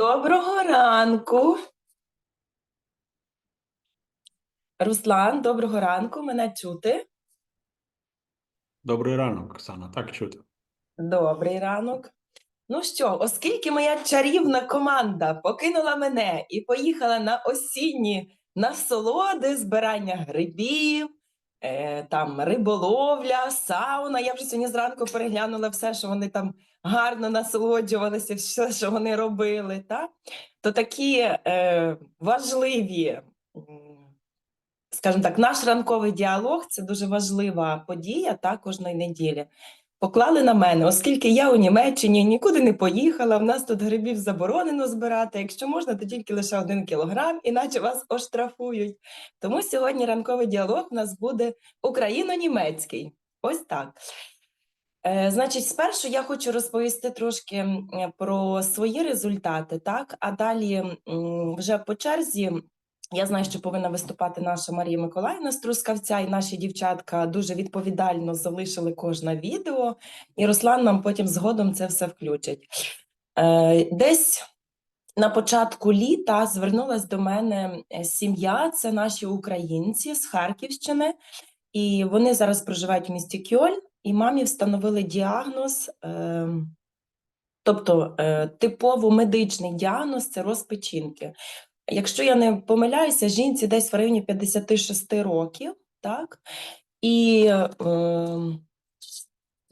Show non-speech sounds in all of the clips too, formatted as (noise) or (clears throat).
Доброго ранку. Руслан, доброго ранку. Мене чути? Добрий ранок, Оксана. Так чути. Добрий ранок. Ну що, оскільки моя чарівна команда покинула мене і поїхала на осінні насолоди, збирання грибів, е, там риболовля, сауна. Я вже сьогодні зранку переглянула все, що вони там гарно насолоджувалися, все, що вони робили. Та? То такі е, важливі, скажімо так, наш ранковий діалог це дуже важлива подія та, кожної неділі поклали на мене, оскільки я у Німеччині нікуди не поїхала, в нас тут грибів заборонено збирати. Якщо можна, то тільки лише один кілограм, іначе вас оштрафують. Тому сьогодні ранковий діалог у нас буде україно-німецький. Ось так. Е, Значить, спершу я хочу розповісти трошки про свої результати, так, а далі вже по черзі. Я знаю, що повинна виступати наша Марія Миколаївна з Трускавця, і наші дівчатка дуже відповідально залишили кожне відео, і Руслан нам потім згодом це все включить. Е, Десь на початку літа звернулась до мене е, сім'я, це наші українці з Харківщини, і вони зараз проживають в місті Кьольн, і мамі встановили діагноз, е, тобто е, типово медичний діагноз це розпечінки. Якщо я не помиляюся, жінці десь в районі 56 років, так? І е,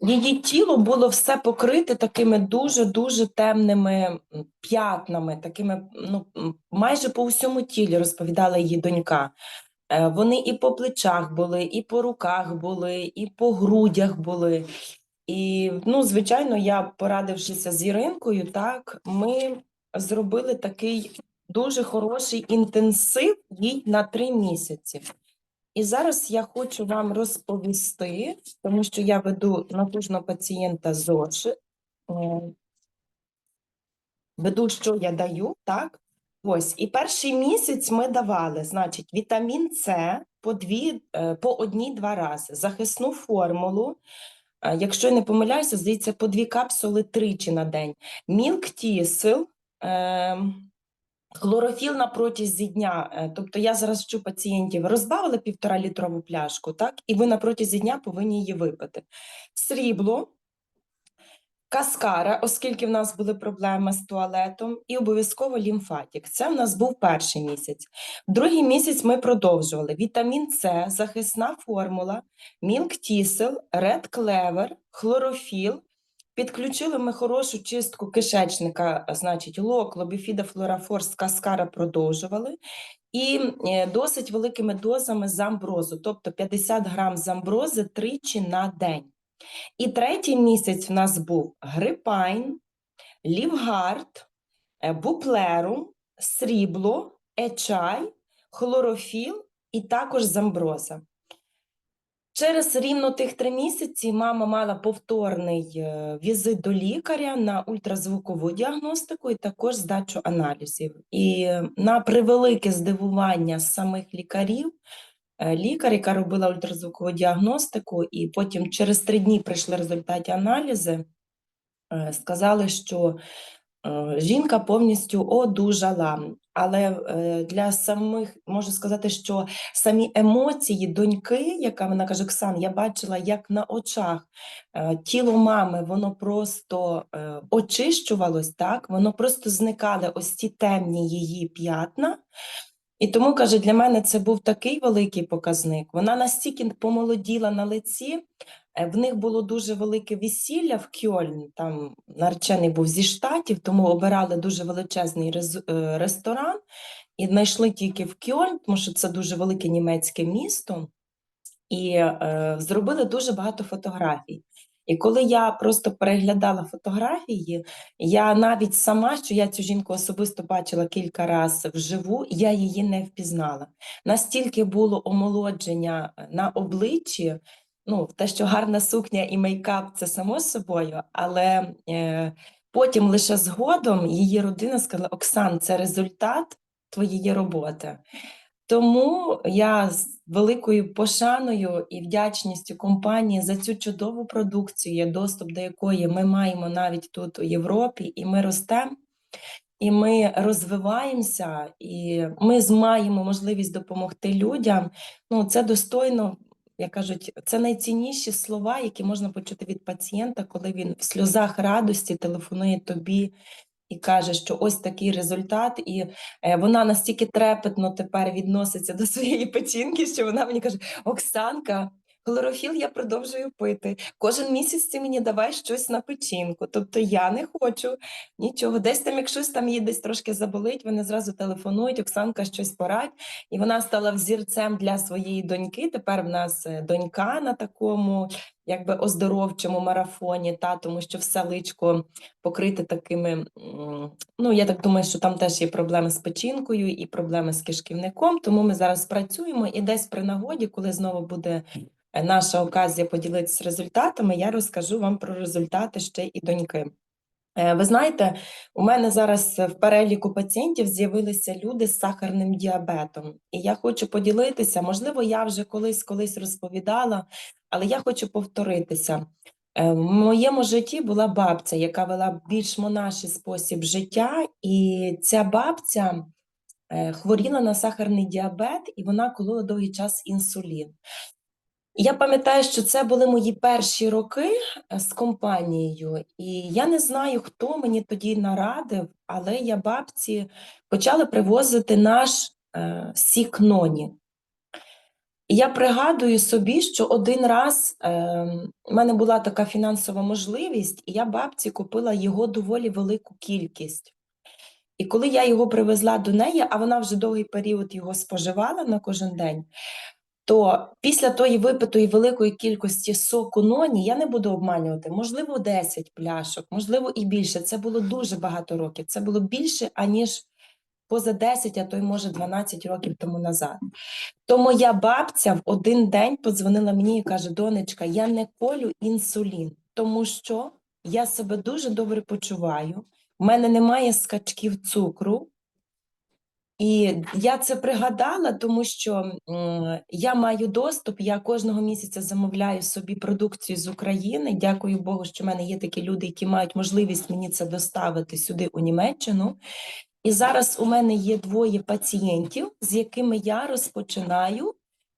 її тіло було все покрите такими дуже-дуже темними п'ятнами, такими ну, майже по всьому тілі, розповідала її донька. Е, Вони і по плечах були, і по руках були, і по грудях були. І, ну, звичайно, я, порадившися з Іринкою, так, ми зробили такий дуже хороший інтенсив їй на три місяці. І зараз я хочу вам розповісти, тому що я веду на пацієнта зошит. е, Веду, що я даю, так? Ось, і перший місяць ми давали, значить, вітамін С по дві, е, по одній-два рази, захисну формулу. е, Якщо я не помиляюся, здається, по дві капсули тричі на день. Мілк тісел, е, хлорофіл на протязі дня. Тобто я зараз вчу пацієнтів, розбавили півтора літрову пляшку, так, і ви на протязі дня повинні її випити. Срібло, каскара, оскільки в нас були проблеми з туалетом, і обов'язково лімфатік. Це в нас був перший місяць. Другий місяць ми продовжували вітамін С, захисна формула, мілк тісел, ред клевер, хлорофіл. Підключили ми хорошу чистку кишечника, значить, лок, лобіфіда, флорафорс, каскара продовжували. І е, досить великими дозами замброзу, тобто 50 грам замбрози тричі на день. І третій місяць в нас був грипайн, лівгард, е, буплерум, срібло, ечай, хлорофіл і також замброза. Через рівно тих три місяці мама мала повторний е, візит до лікаря на ультразвукову діагностику і також здачу аналізів. І е, на превелике здивування самих лікарів, лікар, яка робила ультразвукову діагностику, і потім через три дні прийшли результати аналізи, е, сказали, що е, жінка повністю одужала. Але е, для самих можу сказати, що самі емоції доньки, яка вона каже: Оксан, я бачила, як на очах е, тіло мами воно просто е, очищувалось, так воно просто зникали ось ці темні її п'ятна. І тому каже, для мене це був такий великий показник. Вона настільки помолоділа на лиці. е, В них було дуже велике весілля в Кьольн, там наречений був зі штатів, тому обирали дуже величезний е, ресторан і знайшли тільки в Кьольн, тому що це дуже велике німецьке місто, і е, зробили дуже багато фотографій. І коли я просто переглядала фотографії, я навіть сама, що я цю жінку особисто бачила кілька разів вживу, я її не впізнала. Настільки було омолодження е, на обличчі, ну, те, що гарна сукня і мейкап це само собою, але е, потім лише згодом її родина сказала: Оксан, це результат твоєї роботи. Тому я з великою пошаною і вдячністю компанії за цю чудову продукцію, доступ до якої ми маємо навіть тут у Європі, і ми ростемо. і ми розвиваємося, і ми маємо можливість допомогти людям. Ну, це достойно, як кажуть, це найцінніші слова, які можна почути від пацієнта, коли він в сльозах радості телефонує тобі і каже, що ось такий результат, і е, вона настільки трепетно тепер відноситься до своєї печінки, що вона мені каже: Оксанка. Хлорофіл я продовжую пити. Кожен місяць ти мені давай щось на печінку. Тобто я не хочу нічого. Десь там, якщо там їй десь трошки заболить, вони зразу телефонують, Оксанка щось порадь. І вона стала взірцем для своєї доньки. Тепер в нас е, донька на такому якби оздоровчому марафоні, та тому що все личко покрите такими. Ну, я так думаю, що там теж є проблеми з печінкою і проблеми з кишківником. Тому ми зараз працюємо і десь при нагоді, коли знову буде наша оказія поділитися результатами, я розкажу вам про результати ще і доньки. Е, Ви знаєте, у мене зараз в переліку пацієнтів з'явилися люди з сахарним діабетом, і я хочу поділитися. Можливо, я вже колись колись розповідала, але я хочу повторитися. Е, В моєму житті була бабця, яка вела більш монаший спосіб життя, і ця бабця е, хворіла на сахарний діабет, і вона колола довгий час інсулін. Я пам'ятаю, що це були мої перші роки е, з компанією, і я не знаю, хто мені тоді нарадив, але я бабці почала привозити наш е, сік ноні. І я пригадую собі, що один раз е, в мене була така фінансова можливість, і я бабці купила його доволі велику кількість. І коли я його привезла до неї, а вона вже довгий період його споживала на кожен день, то після тої випитої великої кількості соку ноні, я не буду обманювати, можливо, 10 пляшок, можливо, і більше. Це було дуже багато років. Це було більше, аніж поза 10, а то й може 12 років тому назад. То моя бабця в один день подзвонила мені і каже: Донечка, я не колю інсулін, тому що я себе дуже добре почуваю. У мене немає скачків цукру. І я це пригадала, тому що я маю доступ. Я кожного місяця замовляю собі продукцію з України. Дякую Богу, що в мене є такі люди, які мають можливість мені це доставити сюди у Німеччину. І зараз у мене є двоє пацієнтів, з якими я розпочинаю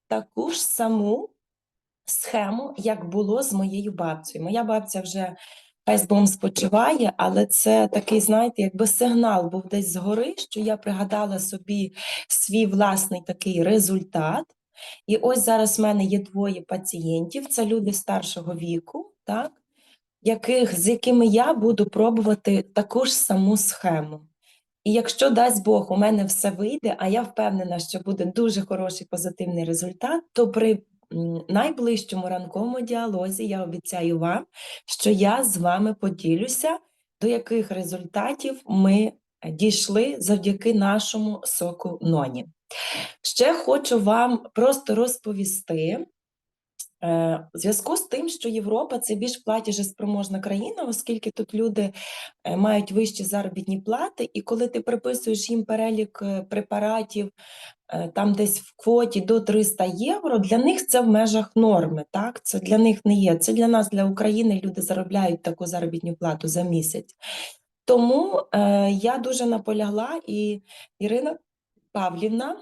таку ж саму схему, як було з моєю бабцею. Моя бабця вже хай спочиває, але це такий, знаєте, якби сигнал був десь згори, що я пригадала собі свій власний такий результат. І ось зараз в мене є двоє пацієнтів, це люди старшого віку, так, яких, з якими я буду пробувати таку ж саму схему. І якщо дасть Бог, у мене все вийде, а я впевнена, що буде дуже хороший позитивний результат, то при найближчому ранковому діалозі я обіцяю вам, що я з вами поділюся, до яких результатів ми е, дійшли завдяки нашому соку Ноні. Ще хочу вам просто розповісти. Е, В зв'язку з тим, що Європа це більш платіжеспроможна країна, оскільки тут люди е, мають вищі заробітні плати, і коли ти приписуєш їм перелік е, препаратів там десь в квоті до 300 євро, для них це в межах норми. Так, це для них не є. Це для нас, для України, люди заробляють таку заробітну плату за місяць. Тому е, я дуже наполягла, і Ірина Павлівна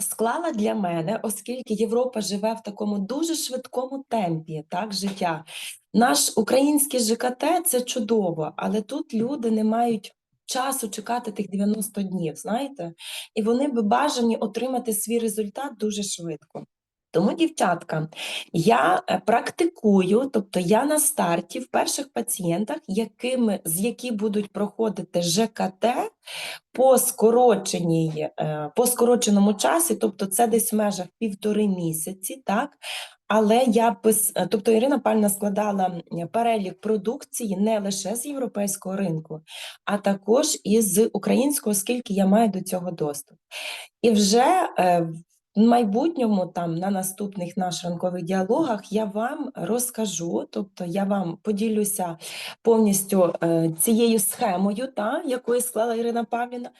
склала для мене, оскільки Європа живе в такому дуже швидкому темпі так, життя. Наш український ЖКТ це чудово, але тут люди не мають часу чекати тих 90 днів, знаєте, і вони би бажані отримати свій результат дуже швидко. Тому, дівчатка, я е, практикую, тобто я на старті в перших пацієнтах, якими, з які будуть проходити ЖКТ по скороченій, е, по скороченому часі, тобто це десь в межах півтори місяці, так? Але я пис... е, тобто Ірина Пальна складала перелік продукції не лише з європейського ринку, а також із українського, оскільки я маю до цього доступ. І вже в майбутньому, там на наступних наших ранкових діалогах, я вам розкажу, тобто я вам поділюся повністю е, цією схемою, та, якою склала Ірина Павлівна.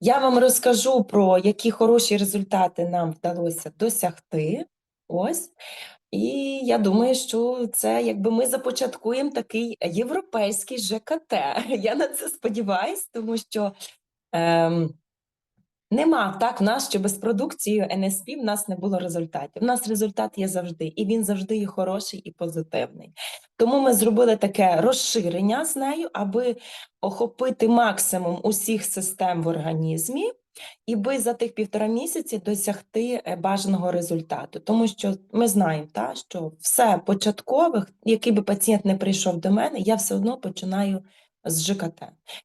Я вам розкажу про які хороші результати нам вдалося досягти. Ось. І я думаю, що це якби ми започаткуємо такий європейський ЖКТ. (laughs) Я на це сподіваюсь, тому що ем, нема так в нас, що без продукції NSP в нас не було результатів. У нас результат є завжди, і він завжди є хороший і позитивний. Тому ми зробили таке розширення з нею, аби охопити максимум усіх систем в організмі. І би за тих півтора місяці досягти е, бажаного результату, тому що ми знаємо, та, що все початкових, який би пацієнт не прийшов до мене, я все одно починаю з ЖКТ.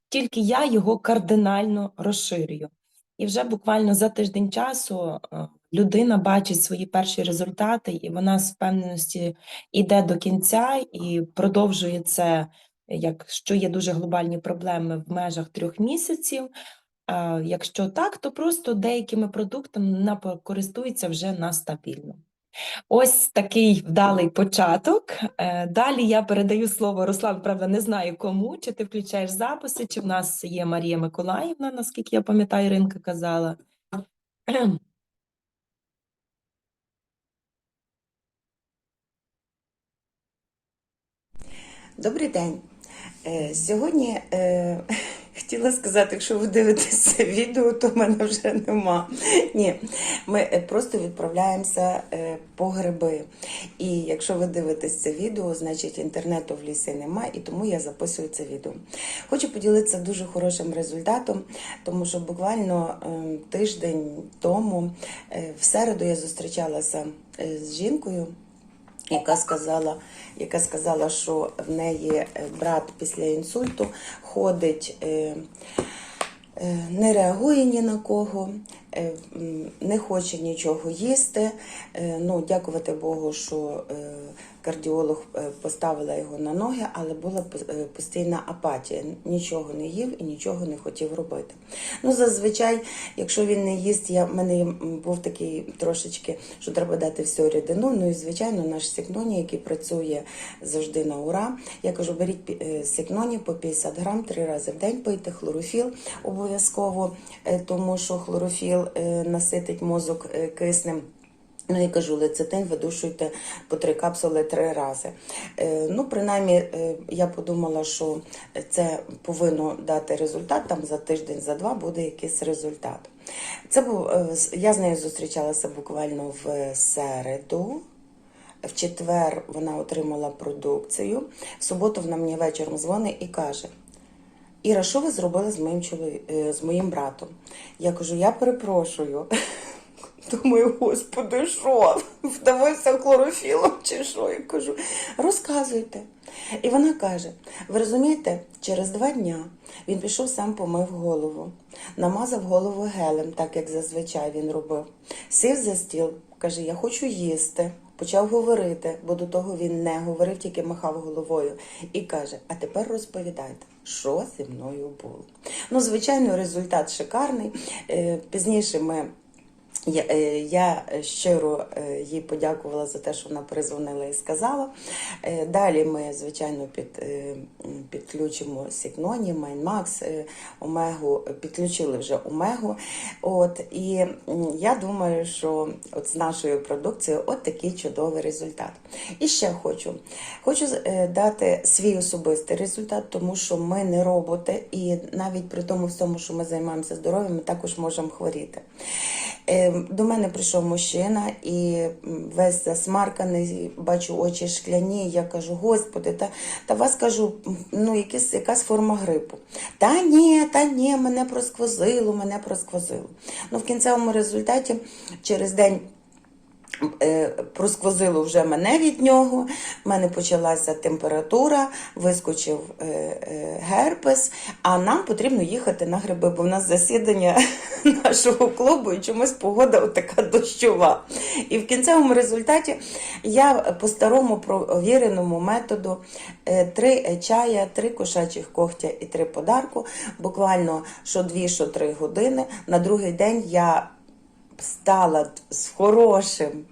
Тільки я його кардинально розширюю. І вже буквально за тиждень часу е, людина бачить свої перші результати, і вона з впевненості йде до кінця і продовжує це, якщо є дуже глобальні проблеми в межах трьох місяців. А якщо так, то просто деякими продуктами вона користується вже на стабільно. Ось такий вдалий початок. Е, Далі я передаю слово Руслан, правда, не знаю кому, чи ти включаєш записи, чи в нас є Марія Миколаївна, наскільки я пам'ятаю, Іринка казала. Добрий день. Е, Сьогодні е, хотіла сказати, якщо ви дивитесь це (laughs) відео, то в мене вже нема. Ні, ми е, просто відправляємося е, по гриби. І якщо ви дивитесь це відео, значить інтернету в лісі нема, і тому я записую це відео. Хочу поділитися дуже хорошим результатом, тому що буквально е, тиждень тому, е, в середу, я зустрічалася з жінкою яка сказала, яка сказала, що в неї е, брат після інсульту ходить, е, е, не реагує ні на кого, не хоче нічого їсти. Ну, дякувати Богу, що кардіолог е, поставила його на ноги, але була е, постійна апатія. Нічого не їв і нічого не хотів робити. Ну, зазвичай, якщо він не їсть, я, в мене був такий трошечки, що треба дати всю рідину. Ну і звичайно, наш сікноні, який працює завжди на ура. Я кажу, беріть е, сікноні по 50 грам три рази в день, пийте хлорофіл обов'язково, тому що хлорофіл наситить мозок киснем. Ну, я кажу, лецитин видушуйте по три капсули три рази. Е, ну, принаймні, е, я подумала, що це повинно дати результат. Там за тиждень, за два буде якийсь результат. Це був е, я з нею зустрічалася буквально в середу. В четвер вона отримала продукцію. В суботу вона мені вечором дзвонить і каже: Іра, що ви зробили з моїм чолові... з моїм братом? Я кажу, я перепрошую. (laughs) Думаю, господи, що? Вдавався хлорофілом чи що? Я кажу, розказуйте. І вона каже: ви розумієте, через два дня він пішов сам помив голову, намазав голову гелем, так як зазвичай він робив. Сів за стіл, каже: Я хочу їсти. Почав говорити, бо до того він не говорив, тільки махав головою. І каже: А тепер розповідайте, що зі мною було. Ну, звичайно, результат шикарний. Е, Пізніше ми я, е, я щиро е, їй подякувала за те, що вона призвонила і сказала. Е, Далі ми, звичайно, під, підключимо Сікноні, Майнмакс, Омегу, підключили вже Омегу. От, і я думаю, що от з нашою продукцією от такий чудовий результат. І ще хочу. Хочу дати свій особистий результат, тому що ми не роботи, і навіть при тому всьому, що ми займаємося здоров'ям, ми також можемо хворіти. Е, До мене прийшов мужчина і весь засмарканий, бачу очі шкляні. Я кажу, господи, та, та вас кажу, ну якась, якась форма грипу. Та ні, та ні, мене просквозило, мене просквозило. Ну, в кінцевому результаті через день. Е, Просквозило вже мене від нього, в мене почалася температура, вискочив е, е, герпес, а нам потрібно їхати на гриби, бо в нас засідання (laughs) нашого клубу і чомусь погода така дощова. І в кінцевому результаті я по старому провіреному методу три чая, три кошачих когтя і три подарку, буквально що дві, що три години. На другий день я стала з хорошим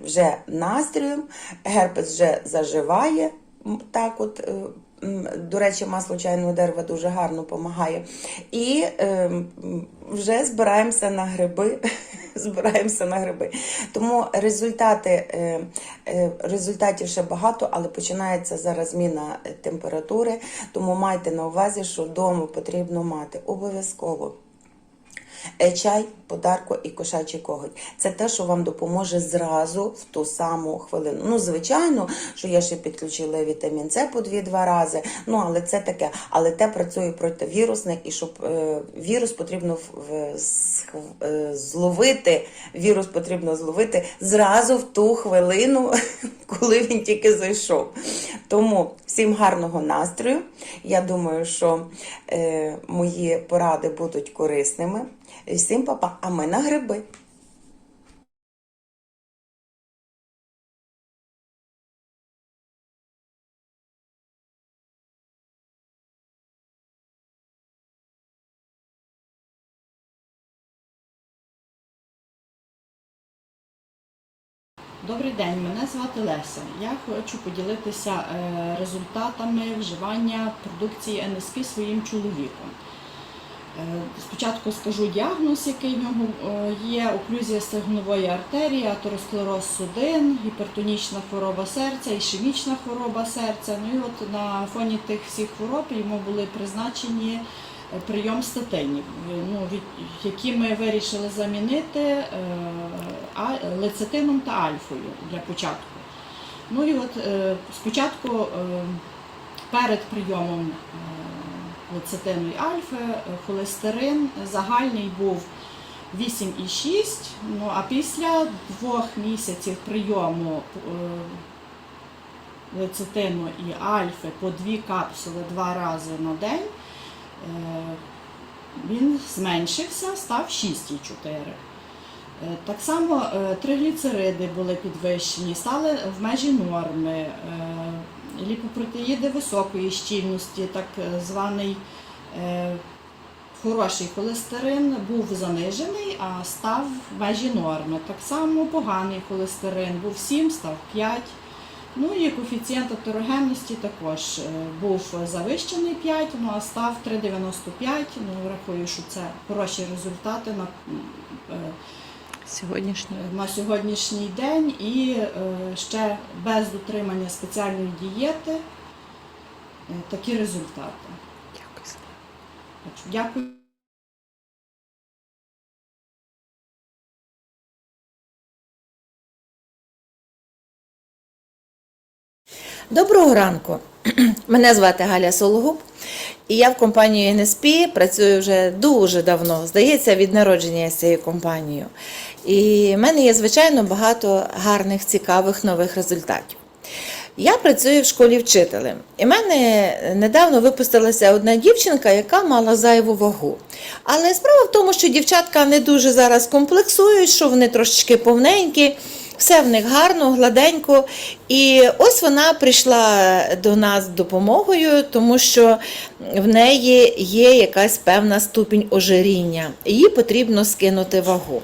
вже настроєм, герпес вже заживає. Так от, е, до речі, масло чайного дерева дуже гарно допомагає. І е, вже збираємося на гриби (laughs) збираємося на гриби. Тому результати, е, е, результатів ще багато, але починається зараз зміна е, температури. Тому майте на увазі, що вдома потрібно мати обов'язково. Е, Чай, подарку і кошачий коготь. Це те, що вам допоможе зразу в ту саму хвилину. Ну, звичайно, що я ще підключила вітамін С по дві-два рази. Ну, але це таке. Але те працює противірусне, і щоб е, вірус потрібно в, е, зловити. Вірус потрібно зловити зразу в ту хвилину, коли він тільки зайшов. Тому всім гарного настрою. Я думаю, що е, мої поради будуть корисними. Всім папа, а ми на гриби. Звати Леся. Я хочу поділитися е, результатами вживання продукції НСП своїм чоловіком. Е, Спочатку скажу діагноз, який в нього е, є: оклюзія стегнової артерії, атеросклероз судин, гіпертонічна хвороба серця, ішемічна хвороба серця. Ну і от на фоні тих всіх хвороб йому були призначені прийом статинів, ну, які ми вирішили замінити лецитином та альфою для початку. Ну і от е, спочатку е, перед прийомом лецитину і альфи е, холестерин загальний був 8,6, ну а після двох місяців прийому лецитину і альфи по дві капсули два рази на день. Він зменшився, став 6,4. Е, Так само е, тригліцериди були підвищені, стали в межі норми. Е, Ліпопротеїди високої щільності, так званий хороший холестерин був занижений, а став в межі норми. Так само поганий холестерин був 7, став 5. Ну і коефіцієнт атерогенності також був завищений 5, ну а став 3,95. Ну, рахую, що це хороші результати на е, на сьогоднішній день і е, ще без дотримання спеціальної дієти е, такі результати. Дякую. Дякую. Доброго ранку. (clears throat) Мене звати Галя Сологуб, і я в компанії НСП працюю вже дуже давно. Здається, від народження я з цією компанією. І в мене є, звичайно, багато гарних, цікавих нових результатів. Я працюю в школі вчителем. І в мене недавно випустилася одна дівчинка, яка мала зайву вагу. Але справа в тому, що дівчатка не дуже зараз комплексують, що вони трошечки повненькі, все в них гарно, гладенько. І ось вона прийшла до нас допомогою, тому що в неї є якась певна ступінь ожиріння. Їй потрібно скинути вагу.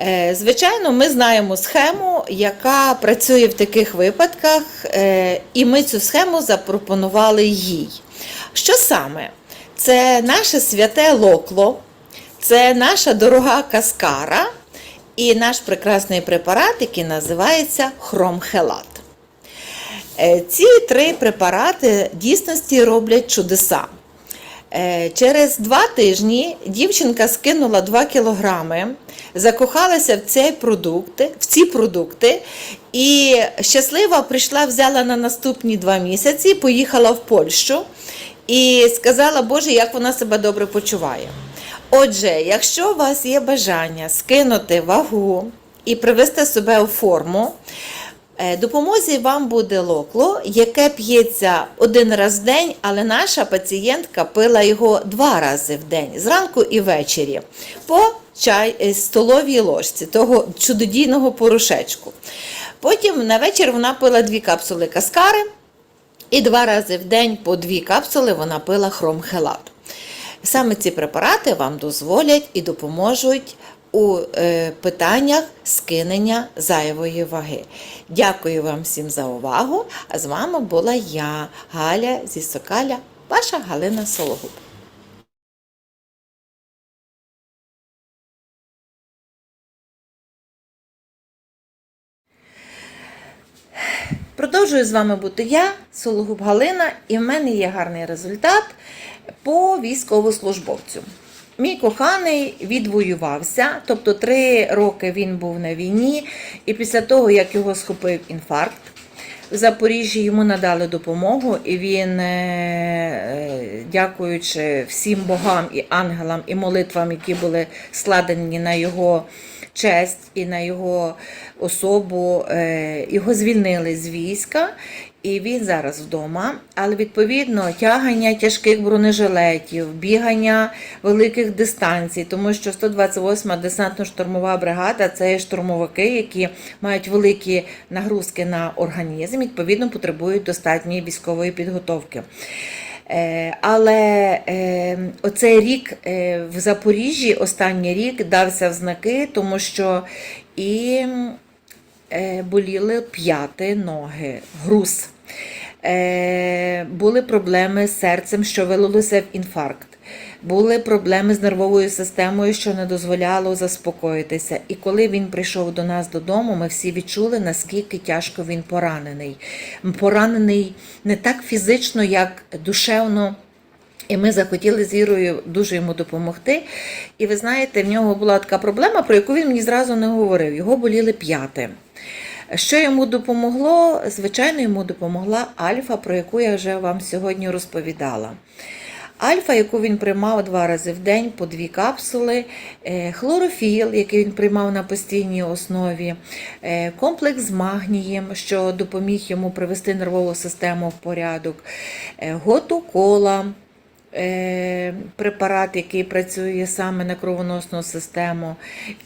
Е, Звичайно, ми знаємо схему, яка працює в таких випадках, е, і ми цю схему запропонували їй. Що саме? Це наше святе локло, це наша дорога каскара і наш прекрасний препарат, який називається хромхелат. Е, Ці три препарати дійсності роблять чудеса. Через два тижні дівчинка скинула 2 кілограми, закохалася в цей продукт, в ці продукти, і щаслива прийшла, взяла на наступні два місяці, поїхала в Польщу і сказала, Боже, як вона себе добре почуває. Отже, якщо у вас є бажання скинути вагу і привести себе у форму, Е, Допомозі вам буде локло, яке п'ється один раз в день, але наша пацієнтка пила його два рази в день, зранку і ввечері, по чай, е, столовій ложці того чудодійного порошечку. Потім на вечір вона пила дві капсули каскари, і два рази в день по дві капсули вона пила хромхелат. Саме ці препарати вам дозволять і допоможуть у е, питаннях скинення зайвої ваги. Дякую вам всім за увагу. А з вами була я, Галя зі Сокаля, ваша Галина Сологуб. Продовжую з вами бути я, Сологуб Галина, і в мене є гарний результат по військовослужбовцю. Мій коханий відвоювався, тобто три роки він був на війні, і після того, як його схопив інфаркт, в Запоріжжі йому надали допомогу, і він, е, е, дякуючи всім богам і ангелам, і молитвам, які були складені на його честь і на його особу, е, його звільнили з війська. І він зараз вдома, але відповідно тягання тяжких бронежилетів, бігання великих дистанцій, тому що 128-ма десантно-штурмова бригада це штурмовики, які мають великі нагрузки на організм, відповідно потребують достатньої військової підготовки. Е, Але е, оцей рік е, в Запоріжжі, останній рік, дався в знаки, тому що і боліли п'яти ноги, груз. Е, були проблеми з серцем, що вилилося в інфаркт. Були проблеми з нервовою системою, що не дозволяло заспокоїтися. І коли він прийшов до нас додому, ми всі відчули, наскільки тяжко він поранений. Поранений не так фізично, як душевно. І ми захотіли з Ірою дуже йому допомогти. І ви знаєте, в нього була така проблема, про яку він мені зразу не говорив. Його боліли п'яти. Що йому допомогло? Звичайно, йому допомогла альфа, про яку я вже вам сьогодні розповідала. Альфа, яку він приймав два рази в день по дві капсули, е, хлорофіл, який він приймав на постійній основі, е, комплекс з магнієм, що допоміг йому привести нервову систему в порядок, е, готокола. Е, Препарат, який працює саме на кровоносну систему,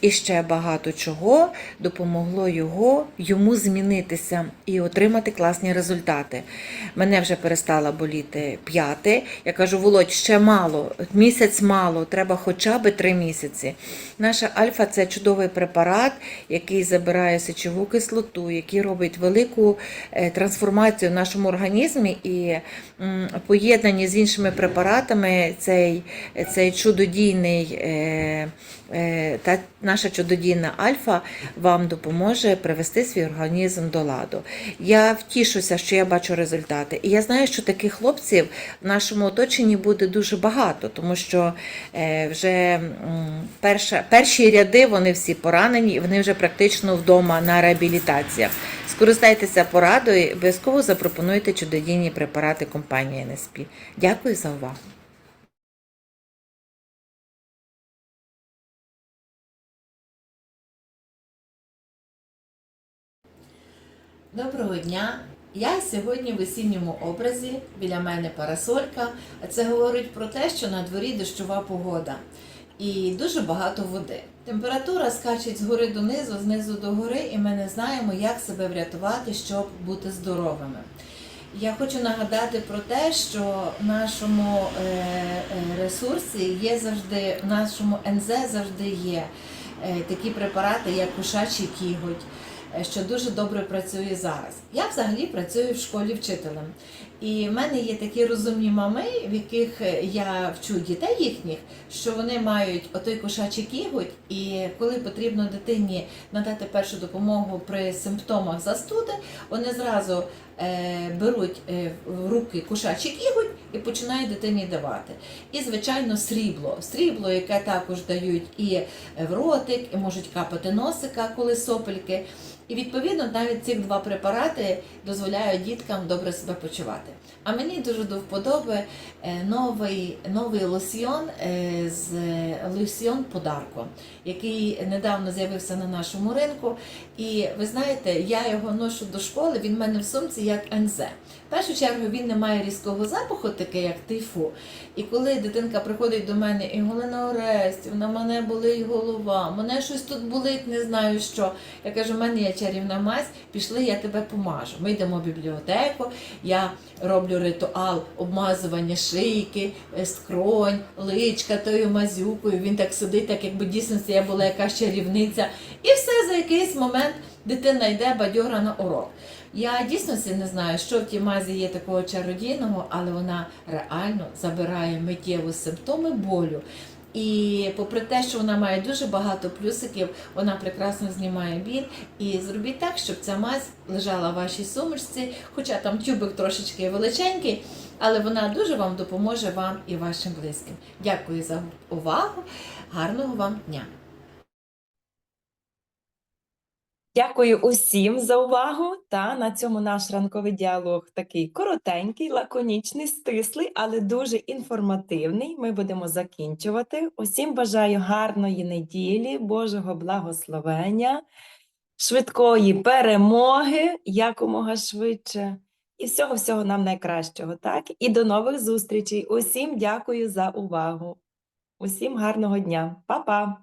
і ще багато чого допомогло його йому змінитися і отримати класні результати. Мене вже перестала боліти п'яти. Я кажу, Володь, ще мало, місяць мало, треба хоча б три місяці. Наша альфа це чудовий препарат, який забирає сечову кислоту, який робить велику е, трансформацію в нашому організмі і поєднані з іншими препаратами цей, цей чудодійний. Е, та наша чудодійна альфа вам допоможе привести свій організм до ладу. Я втішуся, що я бачу результати. І я знаю, що таких хлопців в нашому оточенні буде дуже багато, тому що е, вже перша, перші ряди вони всі поранені, і вони вже практично вдома на реабілітаціях. Скористайтеся порадою обов'язково запропонуйте чудодійні препарати компанії НСП. Дякую за увагу. Доброго дня! Я сьогодні в осінньому образі, біля мене парасолька. Це говорить про те, що на дворі дощова погода і дуже багато води. Температура скачить згори донизу, знизу до гори, і ми не знаємо, як себе врятувати, щоб бути здоровими. Я хочу нагадати про те, що в нашому е, е, ресурсі є завжди, в нашому НЗ завжди є е, такі препарати, як кошачий кіготь, що дуже добре працює зараз. Я взагалі працюю в школі вчителем. І в мене є такі розумні мами, в яких я вчу дітей їхніх, що вони мають отой кошачий кіготь, і коли потрібно дитині надати першу допомогу при симптомах застуди, вони зразу е, беруть е, в руки кошачий кіготь і починають дитині давати. І, звичайно, срібло. Срібло, яке також дають і в ротик, і можуть капати носика, коли сопельки. І відповідно навіть ці два препарати дозволяють діткам добре себе почувати. А мені дуже до вподоби е, новий, новий лосьйон е, з лосьйон Подарко, який недавно з'явився на нашому ринку. І ви знаєте, я його ношу до школи, він в мене в сумці як НЗ. В першу чергу він не має різкого запаху, таке як тайфу. І коли дитинка приходить до мене і Галина Орестівна, мене болить голова, мене щось тут болить, не знаю що. Я кажу, в мене є чарівна мазь, пішли, я тебе помажу. Ми йдемо в бібліотеку, я роблю ритуал обмазування шийки, е, скронь, личка тою мазюкою. Він так сидить, так якби дійсно я була якась чарівниця. І все за якийсь момент дитина йде бадьора на урок. Я дійсно не знаю, що в тій мазі є такого чародійного, але вона реально забирає миттєво симптоми болю. І попри те, що вона має дуже багато плюсиків, вона прекрасно знімає біль. І зробіть так, щоб ця мазь лежала в вашій сумочці, хоча там тюбик трошечки величенький, але вона дуже вам допоможе вам і вашим близьким. Дякую за увагу. Гарного вам дня! Дякую усім за увагу. Та на цьому наш ранковий діалог такий коротенький, лаконічний, стислий, але дуже інформативний. Ми будемо закінчувати. Усім бажаю гарної неділі, Божого благословення, швидкої перемоги якомога швидше. І всього всього нам найкращого. Так і до нових зустрічей. Усім дякую за увагу. Усім гарного дня. Па-па!